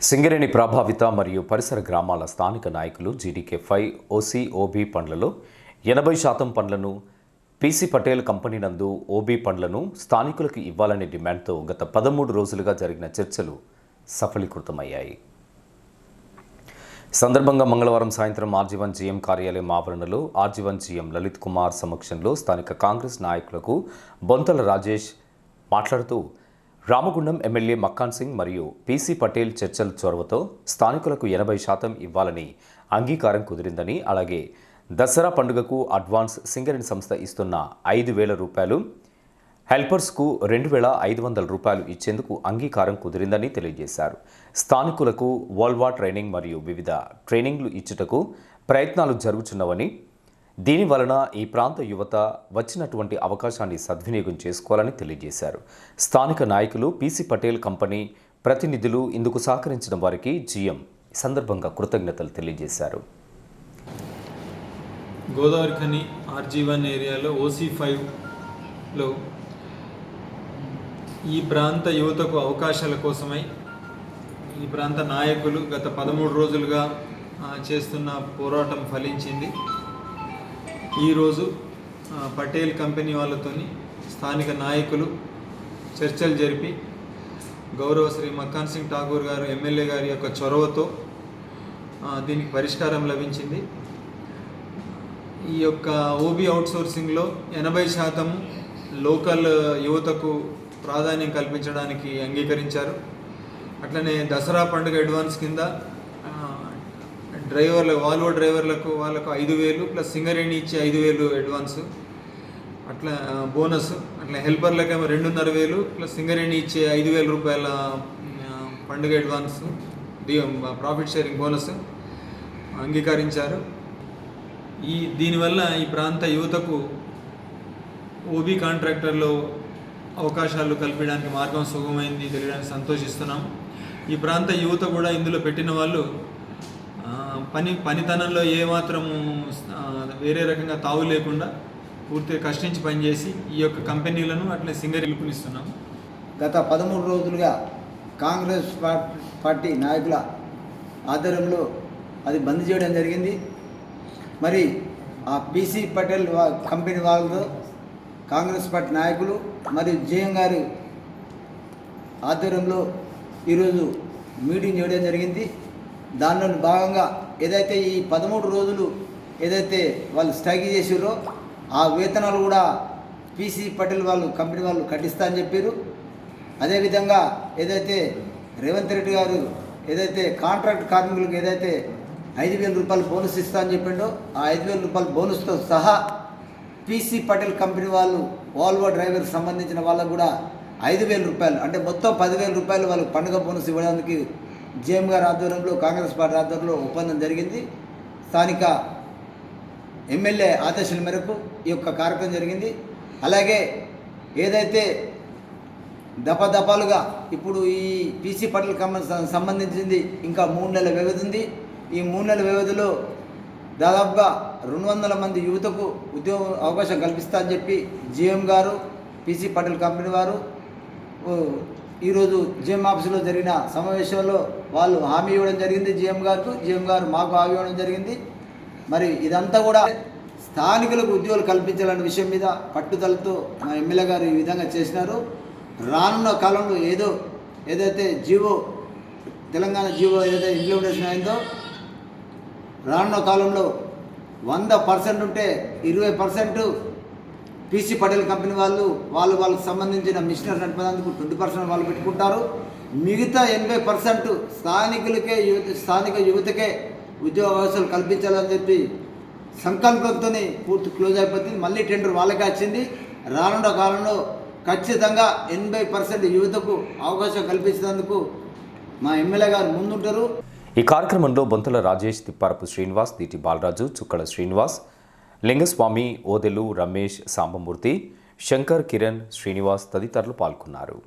సింగరేణి ప్రభావిత మరియు పరిసర గ్రామాల స్థానిక నాయకులు జీడీకే ఫైవ్ ఓసీ ఓబీ పండ్లలో ఎనభై శాతం పండ్లను పీసీ పటేల్ కంపెనీ నందు ఓబీ పండ్లను స్థానికులకు ఇవ్వాలనే డిమాండ్తో గత పదమూడు రోజులుగా జరిగిన చర్చలు సఫలీకృతమయ్యాయి. సందర్భంగా మంగళవారం సాయంత్రం ఆర్జీవన్ జీఎం కార్యాలయం ఆవరణలో ఆర్జీవన్ జీఎం లలిత్ కుమార్ సమక్షంలో స్థానిక కాంగ్రెస్ నాయకులకు బొంతల రాజేష్ మాట్లాడుతూ రామగుండం ఎమ్మెల్యే మక్కాన్ సింగ్ మరియు పీసీ పటేల్ చర్చల చొరవతో స్థానికులకు ఎనభై శాతం ఇవ్వాలని అంగీకారం కుదిరిందని అలాగే దసరా పండుగకు అడ్వాన్స్ సింగరేణి సంస్థ ఇస్తున్న ఐదు వేల రూపాయలు హెల్పర్స్కు రెండు వేల ఐదు వందల రూపాయలు ఇచ్చేందుకు అంగీకారం కుదిరిందని తెలియజేశారు. స్థానికులకు వోల్వా ట్రైనింగ్ మరియు వివిధ ట్రైనింగ్లు ఇచ్చుటకు ప్రయత్నాలు జరుగుతున్నవని దీని వలన ఈ ప్రాంత యువత వచ్చినటువంటి అవకాశాన్ని సద్వినియోగం చేసుకోవాలని తెలియజేశారు. స్థానిక నాయకులు పీసీ పటేల్ కంపెనీ ప్రతినిధులు ఇందుకు సహకరించిన వారికి జీఎం సందర్భంగా కృతజ్ఞతలు తెలియజేశారు. గోదావరి ఖని ఆర్జీ వన్ ఏరియాలో ఓసీ ఫైవ్లో ఈ ప్రాంత యువతకు అవకాశాల కోసమై ఈ ప్రాంత నాయకులు గత పదమూడు రోజులుగా చేస్తున్న పోరాటం ఫలించింది. ఈరోజు పటేల్ కంపెనీ వాళ్ళతోని స్థానిక నాయకులు చర్చలు జరిపి గౌరవ శ్రీ మక్కాన్ సింగ్ ఠాగూర్ గారు ఎమ్మెల్యే గారి యొక్క చొరవతో దీనికి పరిష్కారం లభించింది. ఈ యొక్క ఓబీ అవుట్సోర్సింగ్లో ఎనభై శాతం లోకల్ యువతకు ప్రాధాన్యం కల్పించడానికి అంగీకరించారు. అట్లనే దసరా పండుగ అడ్వాన్స్ కింద డ్రైవర్ల వాల్వో డ్రైవర్లకు వాళ్ళకు ఐదు వేలు ప్లస్ సింగరేణి ఇచ్చే ఐదు వేలు అడ్వాన్స్ అట్లా బోనస్ అట్లా హెల్పర్లకేమో రెండున్నర వేలు ప్లస్ సింగరేణి ఇచ్చే ఐదు వేల రూపాయల పండుగ అడ్వాన్స్ ప్రాఫిట్ షేరింగ్ బోనస్ అంగీకరించారు. ఈ దీనివల్ల ఈ ప్రాంత యువతకు ఓబీ కాంట్రాక్టర్లో అవకాశాలు కల్పించడానికి మార్గం సుగమైంది తెలియడానికి సంతోషిస్తున్నాం. ఈ ప్రాంత యువత కూడా ఇందులో పెట్టిన వాళ్ళు పని పనితనంలో ఏమాత్రము వేరే రకంగా తావు లేకుండా పూర్తిగా కష్టించి పనిచేసి ఈ యొక్క కంపెనీలను అట్లే సింగర్ పిలుపునిస్తున్నాం గత పదమూడు రోజులుగా కాంగ్రెస్ పార్టీ పార్టీ నాయకుల ఆధ్వర్యంలో అది బంద్ చేయడం జరిగింది. మరి ఆ పీసీ పటేల్ వా- కంపెనీ వాళ్ళతో కాంగ్రెస్ పార్టీ నాయకులు మరియు జయం గారి ఆధ్వర్యంలో ఈరోజు మీటింగ్ చేయడం జరిగింది. దానిలో భాగంగా ఏదైతే ఈ పదమూడు రోజులు ఏదైతే వాళ్ళు స్ట్రైక్ చేసారో ఆ వేతనాలు కూడా పీసీ పటేల్ వాళ్ళు కంపెనీ వాళ్ళు కట్టిస్తా అని చెప్పారు అదేవిధంగా ఏదైతే రేవంత్ రెడ్డి గారు ఏదైతే కాంట్రాక్ట్ కార్మికులకు ఏదైతే ఐదు వేల రూపాయలు బోనస్ ఇస్తా అని చెప్పిండో ఆ ఐదు వేల రూపాయల బోనస్తో సహా పీసీ పటేల్ కంపెనీ వాళ్ళు వాల్వో డ్రైవర్కి సంబంధించిన వాళ్ళకు కూడా ఐదు వేల రూపాయలు అంటే మొత్తం పదివేల రూపాయలు వాళ్ళకి పండుగ బోనస్ ఇవ్వడానికి జేఎం గారి ఆధ్వర్యంలో కాంగ్రెస్ పార్టీ ఆధ్వర్యంలో ఒప్పందం జరిగింది. స్థానిక ఎమ్మెల్యే ఆదేశాల మేరకు ఈ యొక్క కార్యక్రమం జరిగింది. అలాగే ఏదైతే దపదపాలుగా ఇప్పుడు ఈ పీసీ పటేల్ సంబంధించింది ఇంకా మూడు నెలల వ్యవధి ఉంది. ఈ మూడు నెలల వ్యవధిలో దాదాపుగా రెండు వందల మంది యువతకు ఉద్యోగ అవకాశం కల్పిస్తా అని చెప్పి జిఎం గారు పీసీ పటేల్ కంపెనీ వారు ఈరోజు జిఎం ఆఫీసులో జరిగిన సమావేశంలో వాళ్ళు హామీ ఇవ్వడం జరిగింది జిఎం గారికి. జిఎం గారు మాకు హామీ ఇవ్వడం జరిగింది. మరి ఇదంతా కూడా స్థానికులకు ఉద్యోగాలు కల్పించాలనే విషయం మీద పట్టుదలతో మా ఎమ్మెల్యే గారు ఈ విధంగా చేసినారు. రానున్న కాలంలో ఏదో ఏదైతే జీవో తెలంగాణ జీవో ఏదైతే ఇంప్లిమెంటేషన్ అయిందో రానున్న కాలంలో వంద పర్సెంట్ ఉంటే ఇరవై పర్సెంట్ పీసీ పటేల్ కంపెనీ వాళ్ళు వాళ్ళు వాళ్ళకి సంబంధించిన మిషనరీ నడిపేందుకు ట్వంటీ పర్సెంట్ వాళ్ళు పెట్టుకుంటారు. మిగతా ఎనభై పర్సెంట్ స్థానికులకే యువత స్థానిక యువతకే ఉద్యోగ అవకాశాలు కల్పించాలని చెప్పి సంకల్పంతో పూర్తి క్లోజ్ అయిపోతుంది మళ్ళీ టెండర్ వాళ్ళకే వచ్చింది. రానున్న కాలంలో ఖచ్చితంగా ఎనభై పర్సెంట్ యువతకు అవకాశం కల్పించినందుకు మా ఎమ్మెల్యే గారు ముందుంటారు. ఈ కార్యక్రమంలో బొంతల రాజేష్ తిప్పారపు శ్రీనివాస్ దీటి బాలరాజు చుక్కల శ్రీనివాస్ లింగస్వామి ఓదెలు రమేష్ సాంబమూర్తి శంకర్ కిరణ్ శ్రీనివాస్ తదితరులు పాల్గొన్నారు.